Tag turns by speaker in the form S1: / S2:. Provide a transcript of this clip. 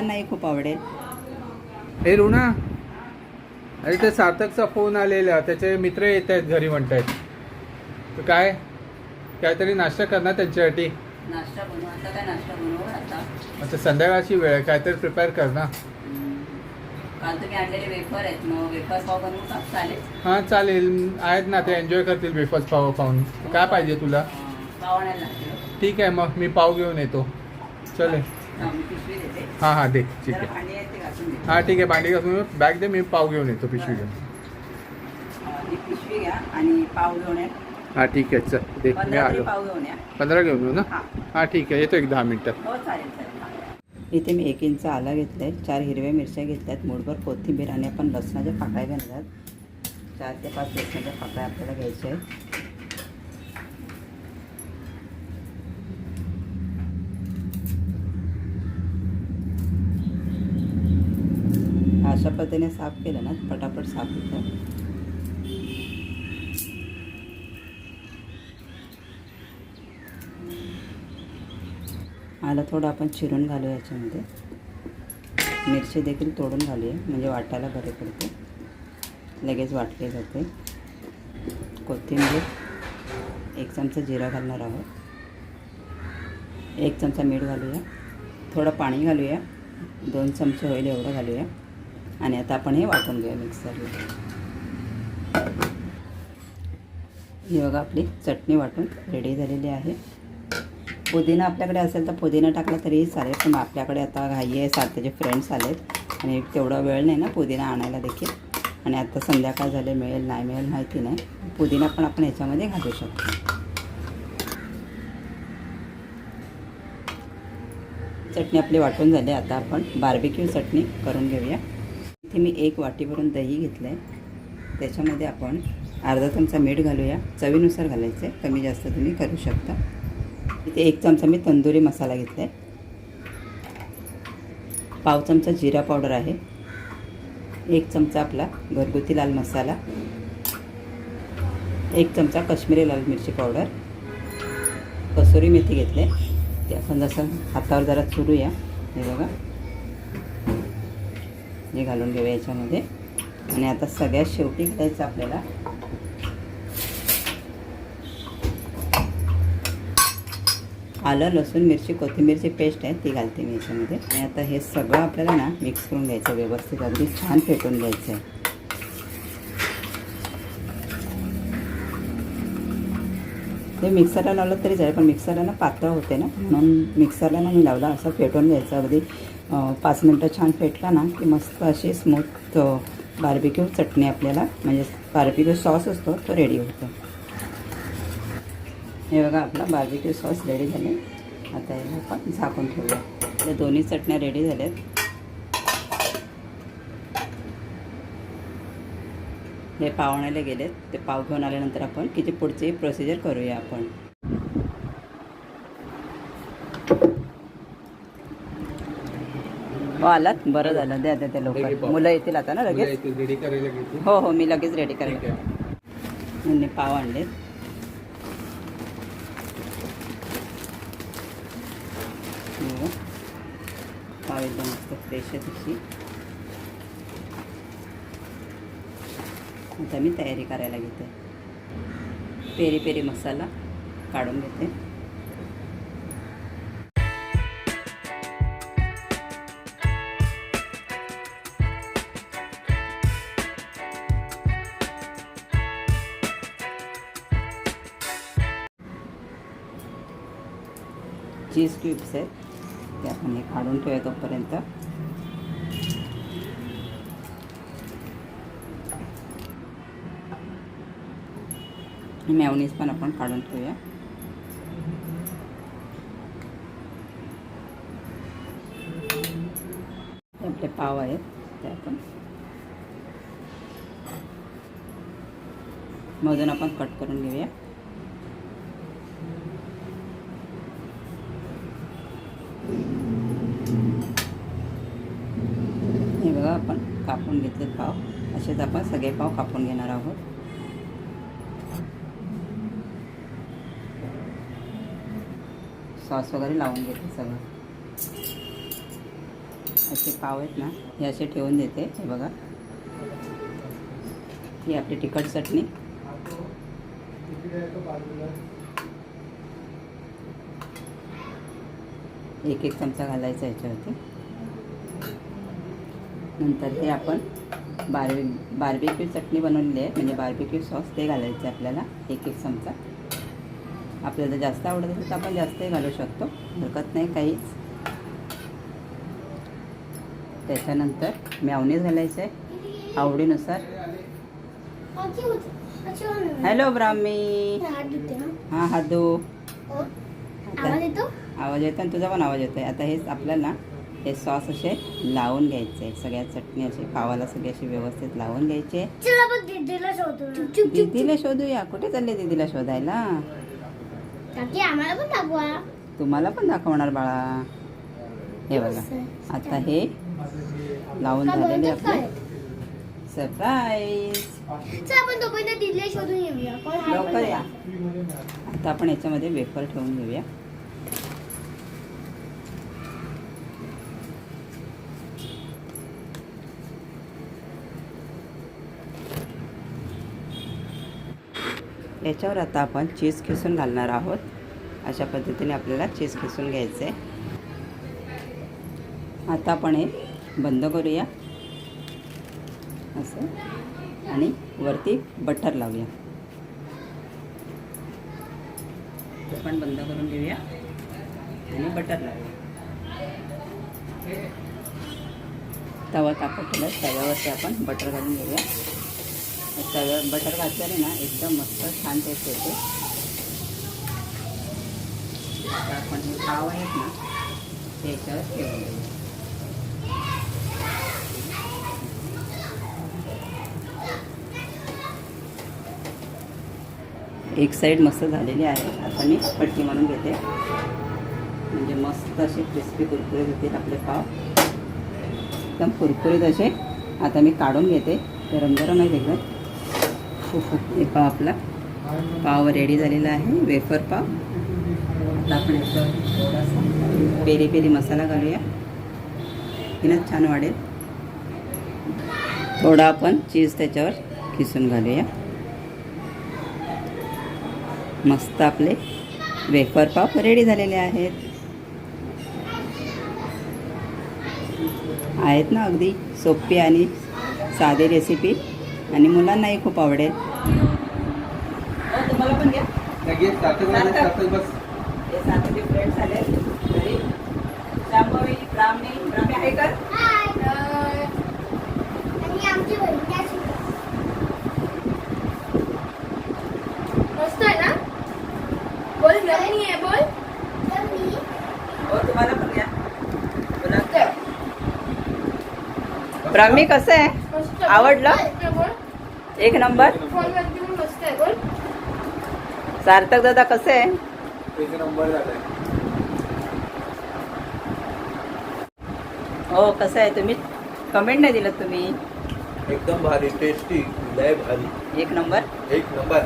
S1: मुलांनाही खूप आवडेल.
S2: हे रुना अरे ते सार्थकचा फोन आलेला त्याचे मित्र येत आहेत घरी म्हणतायत. काय? काहीतरी नाश्ता कर ना त्यांच्यासाठी?
S1: नाश्ता बनवू आता काय नाश्ता बनवू आता?
S2: आता संध्याकाळची वेळ आहे काहीतरी प्रिपेअर कर ना.
S1: काल तुम्ही आणलेले वेफर आहेत मग वेफर पाव बनवू का? चालेल.
S2: हां चालेल. आहेत ना ते एन्जॉय करतील वेफर्स पाव खाऊन. काय पाहिजे तुला?
S1: पाव आणायला लागतील.
S2: ठीक आहे मग मी पाव घेऊन येतो. चले.
S1: हा, मी पिशवी देते.
S2: हां हां दे ठीक आहे. हां ठीक आहे भांडी घासून बॅग दे मी पाव घेऊन येतो पिशवी घेऊन.
S1: ही पिशवी घ्या आणि पाव घेऊन या.
S2: हां ठीक आहे चल दे मी
S1: पंधरा तरी
S2: आलो
S1: पाव घेऊन या.
S2: पंधरा घेऊन येऊ ना?
S1: हा.
S2: हां ठीक आहे येतो एक दहा मिनटात.
S1: हो चालेल चालेल. इथे मी एक इंच आला घेतला आहे चार हिरव्या मिरच्या घेतल्या आहेत मूठभर कोथिंबीर आणि आपण लसणाच्या पाकळ्या घेणार चार ते पाच लसणाच्या पाकळ्या आपल्याला घ्यायच्या आहेत. अशा पद्धतीने साफ केलं ना पटापट साफ होतं. आला थोडं आपण चिरून घालू याच्यामध्ये. मिरची देखील तोडून घालूया म्हणजे वाटायला बरे पडते. लगेच वाटले जाते. कोथिंबीर एक चमचा जिरा घालणार आहोत. एक चमचा मीठ घालूया. थोडं पाणी घालूया. दोन चमचे होईल एवढं घालूया. आणि आता आपण हे वाटून घेऊया मिक्सरला. ही बघा आपली चटणी वाटून रेडी झालेली आहे. पुदिना आपल्याकडे असेल तर पुदिना टाकला तरीही चालेल पण आपल्याकडे आता घाई आहे साथीचे फ्रेंड्स आलेत आणि तेवढा वेळ नाही ना पुदिना आणायला देखील. आणि आता संध्याकाळ झाले मिळेल नाही मिळेल माहिती नाही. पुदिना पण आपण याच्यामध्ये घालू शकतो. चटणी आपली वाटून झाली आता आपण बार्बिक्यू चटणी करून घेऊया. इथे मी एक वाटीवरून दही घेतलं आहे त्याच्यामध्ये आपण अर्धा चमचा मीठ घालूया. चवीनुसार घालायचं. आहे कमी जास्त तुम्ही करू शकता. इथे एक चमचा मी तंदुरी मसाला घेतला आहे पाव चमचा जिरा पावडर आहे. एक चमचा आपला घरगुती लाल मसाला. एक चमचा कश्मीरी लाल मिरची पावडर. कसुरी मेथी घेतले. ते आपण जसं हातावर जरा चुरूया. हे बघा. हे घालून घेऊया याच्यामध्ये. आणि आता सगळ्यात शेवटी घालायचं आपल्याला. आलं लसूण मिरची कोथिंबीरची पेस्ट आहे ती घालते मी याच्यामध्ये. आणि आता हे सगळं आपल्याला ना मिक्स करून घ्यायचं व्यवस्थित. अगदी छान फेटून घ्यायचं आहे. ते मिक्सरला लावलं तरी जाईल पण मिक्सरला ना पातळ होते ना म्हणून मिक्सरला ना मी लावला असं फेटून घ्यायचं. अगदी पाच मिनटं छान फेटला ना की मस्त अशी स्मूथ बार्बिक्यू चटणी आपल्याला म्हणजे बार्बिक्यू सॉस असतो तो रेडी होतो. हे बघा आपला बार्बिक्यू सॉस रेडी झाले. आता हे आपण झाकून ठेवूया. या दोन्ही चटण्या रेडी झाल्यात. हे पाव गेलेत. ते पाव घेऊन आल्यानंतर आपण किती पुढची प्रोसिजर करूया आपण. हो आलात? बरं झालं. द्या द्या त्या
S2: पाव.
S1: मुलं येतील आता ना लगेच?
S2: रेडी करायला
S1: हो हो मी लगेच रेडी
S2: आहे.
S1: यांनी पाव आणले हो. पाव एकदम मस्त फ्रेश आहे तशी आता मी तयारी करायला घेते. पेरी पेरी मसाला काढून घेते. चीज क्यूब्स आहेत ते आपण हे काढून ठेवूया तोपर्यंत. मॅवनीज पण आपण काढून ठेवूया. आपले पाव आहेत ते आपण मधून आपण कट करून घेऊया हे बघा आपण कापून घेतले पाव. असेच आपण सगळे पाव कापून घेणार आहोत. सॉस वगैरे लावून घेते सगळं. असे पाव आहेत ना हे असे ठेवून देते. हे बघा. ही आपली तिखट चटणी. एक एक चमचा घालायचा याच्यावरती. नंतर हे आपण बार्बी बार्बिक्यू चटणी बनवलेली आहे. म्हणजे बार्बिक्यू सॉस ते घालायचे आपल्याला. एक एक चमचा. आपल्याला जास्त आवडत असेल तर आपण जास्तही घालू शकतो. हरकत नाही काहीच. त्याच्यानंतर मॅवनीज घालायचं आहे. आवडीनुसार. हॅलो ब्राह्मी. हां धो
S3: आवाज येतो?
S1: आवाज येतो आणि तुझा पण आवाज येतो आहे आता हेच आपल्याला हे सॉस असे लावून घ्यायचे. सगळ्या चटणी असे पावाला सगळे असे व्यवस्थित लावून घ्यायचे.
S3: चला बघ दीदीला शोधू
S1: दीदीला शोधूया. कुठे चालले दीदीला शोधायला?
S3: काकी आम्हाला पण दाखवा.
S1: तुम्हाला पण दाखवणार बाळा. हे बघा. आता हे लावून झालेले आपले सरप्राईज लवकर. या. आता आपण याच्यामध्ये वेफर ठेवून घेऊया. याच्यावर आता आपण चीज खिसून घालणार आहोत. अशा पद्धतीने आपल्याला चीज खिसून घ्यायचं. आहे आता आपण हे बंद करूया. असं. आणि वरती बटर लावूया. ते पण बंद करून घेऊया. आणि बटर लावूया. तवा तापत केलं तव्यावरती आपण बटर घालून घेऊया. तव्या बटर घातल्याने ना एकदम मस्त छान टेस्ट येते. आता आपण हे पाव आहेत ना ते याच्यावर ठेवून एक साईड मस्त झालेली आहे. आता मी पट्टी मारून घेते. म्हणजे मस्त असे क्रिस्पी कुरकुरीत होतील आपले पाव. एकदम कुरकुरीत असे. आता मी काढून घेते. गरम गरम आहे एकदम हे पाव आपला. पाव रेडी झालेला आहे. वेफर पाव. आता आपण याच्यावर थोडासा पेरी पेरी मसाला घालूया. तिनं छान वाढेल. थोडा आपण चीज त्याच्यावर खिसून घालूया. मस्त आपले वेफर पाव रेडी झालेले आहेत. आहेत ना अगदी सोपी आणि साधी रेसिपी आणि मुलांनाही खूप आवडेल तुम्हाला पण घ्या. हे फ्रेंड्स आले घरी ब्राह्मणी ब्राह्मी आहे का
S3: हाय आणि आमची बहीण त्याची
S4: मस्त आहे ना बोल रमणी आहे बोल
S1: हो तुम्हाला पण घ्या. बोला. ब्राह्मी कसं आहे? आवडलं? एक नंबर. सार्थक दादा कसं आहे?
S2: एक नंबर झालाय.
S1: हो कसं आहे तुम्ही? कमेंट नाही दिलं तुम्ही.
S5: एकदम भारी टेस्टी लय भारी.
S1: एक नंबर.
S5: एक नंबर.